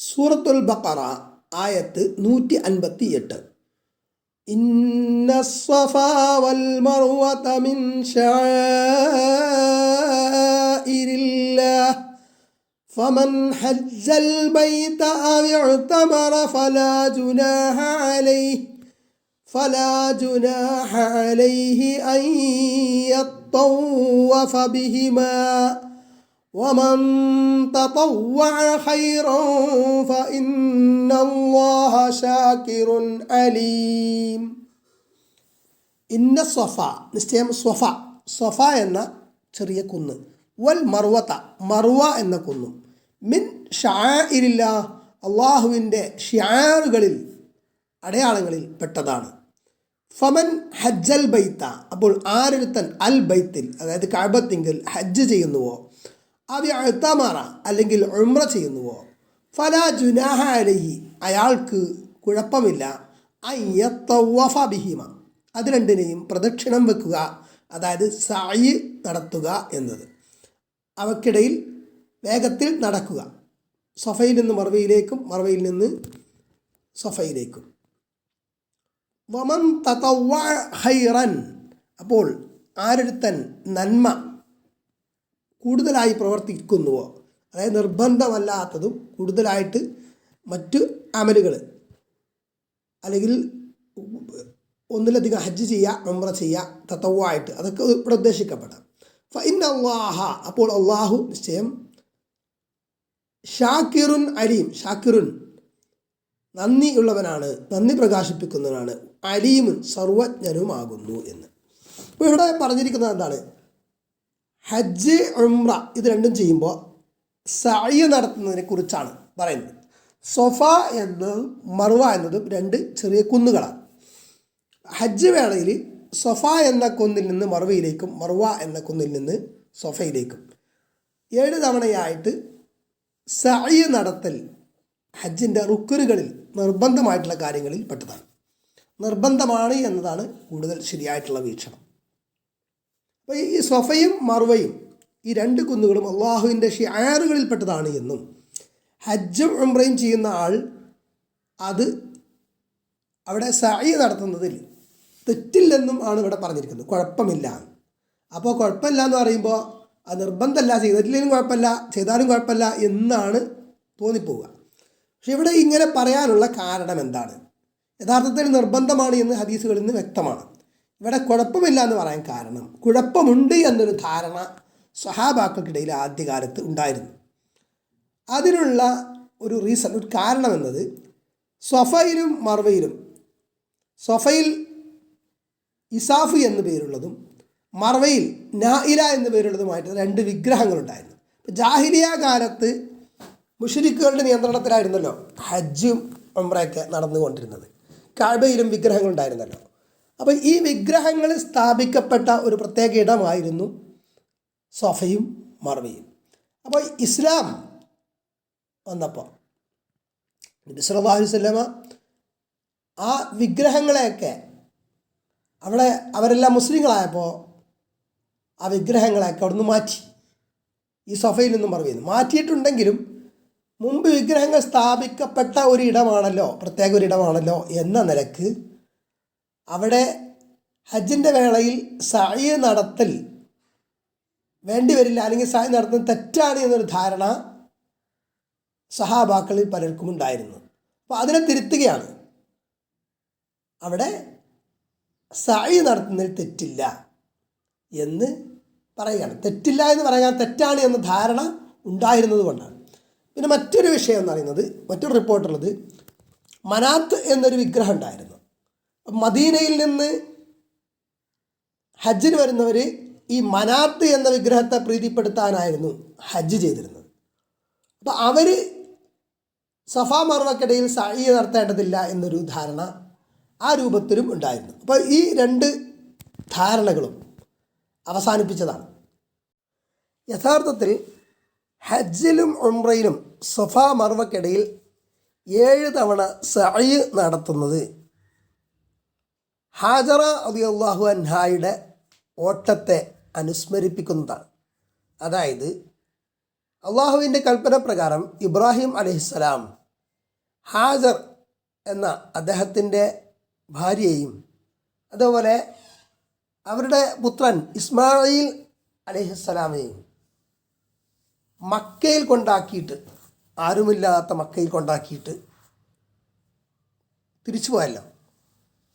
സൂറത്തുൽ ബക്കറ ആയത്ത് നൂറ്റി അൻപത്തി എട്ട് إن الصفا والمروة من شعائر الله فمن حج البيت أو اعتمر فلا جناح عليه فلا جناح عليه أن يطوف بهما ومن تطوع خيرا فإن الله شاكر عليم ഇന്ന സ്വഫ നിശ്ചയം സ്വഫ സ്വഫ എന്ന ചെറിയ കുന്ന് വൽ മർവത്ത മർവ എന്ന കുന്നും മിൻ ഷാഇരില്ല അള്ളാഹുവിൻ്റെ ഷിയാറുകളിൽ അടയാളങ്ങളിൽ പെട്ടതാണ് ഫമൻ ഹജ്ജൽ ബൈത്ത അപ്പോൾ ആരൊരുത്തൻ അൽ ബൈത്തിൽ അതായത് കഴബത്തിങ്കിൽ ഹജ്ജ് ചെയ്യുന്നുവോ അവ അഴുത്താമാറ അല്ലെങ്കിൽ ഉമ്ര ചെയ്യുന്നുവോ? ഫല ജുനാഹ അയാൾക്ക് കുഴപ്പമില്ല. അയ്യത്തവഫ ബിഹിമ. അത് രണ്ടിനെയും പ്രദക്ഷിണം വെക്കുക അതായത് സായി നടത്തുക എന്നത്. അവക്കിടയിൽ വേഗത്തിൽ നടക്കുക. സൊഫയിൽ നിന്ന് മറവയിലേക്കും മറവയിൽ നിന്ന് സൊഫയിലേക്കും. വമൻ തതവ ഹൈറൻ. അപ്പോൾ ആരൊരുത്തൻ നന്മ കൂടുതലായി പ്രവർത്തിക്കുന്നുവോ? അതായത് നിർബന്ധമല്ലാത്തതും കൂടുതലായിട്ട് മറ്റ് അമലുകൾ അല്ലെങ്കിൽ ഒന്നിലധികം ഹജ്ജ് ചെയ്യുക ഉംറ ചെയ്യുക തത്തവായിട്ട് അതൊക്കെ ഇവിടെ ഉദ്ദേശിക്കപ്പെടാം. ഫൈൻ അള്ളാഹ അപ്പോൾ അള്ളാഹു നിശ്ചയം ഷാക്കിറുൻ അലീം ഷാക്കിറുൻ നന്ദിയുള്ളവനാണ് നന്ദി പ്രകാശിപ്പിക്കുന്നവനാണ് അലീമുൻ സർവജ്ഞനുമാകുന്നു എന്ന്. അപ്പോൾ ഇവിടെ പറഞ്ഞിരിക്കുന്നത് എന്താണ്? ഹജ്ജ് ഉംറ ഇത് രണ്ടും ചെയ്യുമ്പോൾ സഅയ് നടത്തുന്നതിനെ കുറിച്ചാണ് പറയുന്നത്. സൊഫ എന്നതും മറുവ എന്നതും രണ്ട് ചെറിയ കുന്നുകളാണ്. ഹജ്ജ് വേളയിൽ സൊഫ എന്ന കുന്നിൽ നിന്ന് മറുവയിലേക്കും മറുവ എന്ന കുന്നിൽ നിന്ന് സൊഫയിലേക്കും ഏഴ് തവണയായിട്ട് സഅയ് നടത്തൽ ഹജ്ജിന്റെ റുക്കറുകളിൽ നിർബന്ധമായിട്ടുള്ള കാര്യങ്ങളിൽ പെട്ടതാണ്. നിർബന്ധമാണ് എന്നതാണ് കൂടുതൽ ശരിയായിട്ടുള്ള വീക്ഷണം. അപ്പോൾ ഈ സൊഫയും മറുവയും ഈ രണ്ട് കുന്നുകളും അള്ളാഹുവിന്റെ ഷിയാറുകളിൽപ്പെട്ടതാണ് എന്നും ഹജ്ജും ഉംറയും ചെയ്യുന്ന ആൾ അത് അവിടെ സായി നടത്തുന്നതിൽ തെറ്റില്ലെന്നും ആണ് ഇവിടെ പറഞ്ഞിരിക്കുന്നത്. കുഴപ്പമില്ല. അപ്പോൾ കുഴപ്പമില്ല എന്ന് പറയുമ്പോൾ അത് നിർബന്ധമല്ല ചെയ്തിട്ടില്ലെങ്കിലും കുഴപ്പമില്ല ചെയ്താലും കുഴപ്പമില്ല എന്നാണ് തോന്നിപ്പോവുക. പക്ഷെ ഇവിടെ ഇങ്ങനെ പറയാനുള്ള കാരണം എന്താണ്? യഥാർത്ഥത്തിൽ നിർബന്ധമാണ് എന്ന് ഹദീസുകളിൽ നിന്ന് വ്യക്തമാണ്. ഇവിടെ കുഴപ്പമില്ല എന്ന് പറയാൻ കാരണം കുഴപ്പമുണ്ട് എന്നൊരു ധാരണ സഹാബാക്കൾക്കിടയിൽ ആദ്യകാലത്ത് ഉണ്ടായിരുന്നു. അതിനുള്ള ഒരു റീസൺ ഒരു കാരണം എന്നത് സൊഫയിലും മർവയിലും സൊഫയിൽ ഇസാഫ് എന്ന് പേരുള്ളതും മർവയിൽ നായില എന്ന് പേരുള്ളതുമായിട്ട് രണ്ട് വിഗ്രഹങ്ങളുണ്ടായിരുന്നു. ജാഹിലിയ കാലത്ത് മുഷരിക്കുകളുടെ നിയന്ത്രണത്തിലായിരുന്നല്ലോ ഹജ്ജും ഉംറയൊക്കെ നടന്നുകൊണ്ടിരുന്നത്. കാഴ്ബയിലും വിഗ്രഹങ്ങളുണ്ടായിരുന്നല്ലോ. അപ്പോൾ ഈ വിഗ്രഹങ്ങൾ സ്ഥാപിക്കപ്പെട്ട ഒരു പ്രത്യേക ഇടമായിരുന്നു സൊഫയും മറവിയും അപ്പോൾ ഇസ്ലാം വന്നപ്പോൾ നബി അലൈഹി ആ വിഗ്രഹങ്ങളെയൊക്കെ അവിടെ അവരെല്ലാം മുസ്ലിങ്ങളായപ്പോൾ ആ വിഗ്രഹങ്ങളെയൊക്കെ അവിടുന്ന് മാറ്റി ഈ സൊഫയിൽ നിന്നും മറവിയുന്നു മാറ്റിയിട്ടുണ്ടെങ്കിലും മുമ്പ് വിഗ്രഹങ്ങൾ സ്ഥാപിക്കപ്പെട്ട ഒരു ഇടമാണല്ലോ പ്രത്യേക ഒരു ഇടമാണല്ലോ എന്ന നിലയ്ക്ക് അവിടെ ഹജ്ജിന്റെ വേളയിൽ സായി നടത്തൽ വേണ്ടി വരില്ല അല്ലെങ്കിൽ സായി നടത്തുന്നത് തെറ്റാണ് എന്നൊരു ധാരണ സഹാബാക്കളിൽ പലർക്കും ഉണ്ടായിരുന്നു. അപ്പോൾ അതിനെ തിരുത്തുകയാണ്. അവിടെ സായി നടത്തുന്നതിൽ തെറ്റില്ല എന്ന് പറയുകയാണ്. തെറ്റില്ല എന്ന് പറയാൻ തെറ്റാണ് എന്ന ധാരണ ഉണ്ടായിരുന്നത് കൊണ്ടാണ്. പിന്നെ മറ്റൊരു വിഷയം എന്ന് പറയുന്നത് മറ്റൊരു റിപ്പോർട്ടുള്ളത് മനാത്ത് എന്നൊരു വിഗ്രഹം ഉണ്ടായിരുന്നു. മദീനയിൽ നിന്ന് ഹജ്ജിന് വരുന്നവർ ഈ മനാത്ത് എന്ന വിഗ്രഹത്തെ പ്രീതിപ്പെടുത്താനായിരുന്നു ഹജ്ജ് ചെയ്തിരുന്നത്. അപ്പോൾ അവർ സഫാ മർവക്കിടയിൽ സായി നടത്തേണ്ടതില്ല എന്നൊരു ധാരണ ആ രൂപത്തിലും ഉണ്ടായിരുന്നു. അപ്പോൾ ഈ രണ്ട് ധാരണകളും അവസാനിപ്പിച്ചതാണ്. യഥാർത്ഥത്തിൽ ഹജ്ജിലും ഉംറയിലും സഫാ മർവക്കിടയിൽ ഏഴ് തവണ സഅയ് നടത്തുന്നത് ഹാജറ അലിയല്ലാഹു അൻഹായുടെ ഓട്ടത്തെ അനുസ്മരിപ്പിക്കുന്നതാണ്. അതായത് അള്ളാഹുവിന്റെ കൽപ്പന പ്രകാരം ഇബ്രാഹിം അലഹിസ്സലാം ഹാജർ എന്ന അദ്ദേഹത്തിന്റെ ഭാര്യയെയും അതുപോലെ അവരുടെ പുത്രൻ ഇസ്മായിൽ അലഹിസ്സലാമയും മക്കയിൽ കൊണ്ടാക്കിയിട്ട് ആരുമില്ലാത്ത മക്കയിൽ കൊണ്ടാക്കിയിട്ട് തിരിച്ചു പോയല്ലോ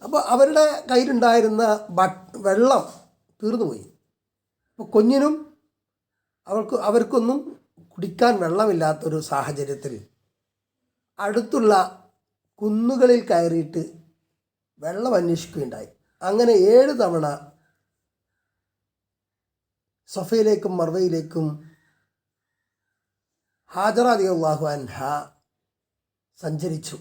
അപ്പോൾ അവരുടെ കയ്യിലുണ്ടായിരുന്ന വെള്ളം തീർന്നുപോയി. അപ്പോൾ കുഞ്ഞിനും അവർക്ക് അവർക്കൊന്നും കുടിക്കാൻ വെള്ളമില്ലാത്തൊരു സാഹചര്യത്തിൽ അടുത്തുള്ള കുന്നുകളിൽ കയറിയിട്ട് വെള്ളം അന്വേഷിക്കുകയുണ്ടായി. അങ്ങനെ ഏഴ് തവണ സഫയിലേക്കും മർവയിലേക്കും ഹാജറാദി അള്ളാഹു അൻഹ സഞ്ചരിച്ചു.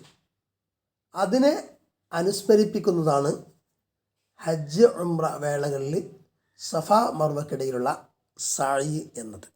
അതിനെ അനുസ്മരിപ്പിക്കുന്നതാണ് ഹജ്ജ് ഉംറ വേളകളിൽ സഫ മർവക്കിടയിലുള്ള സായി എന്നത്.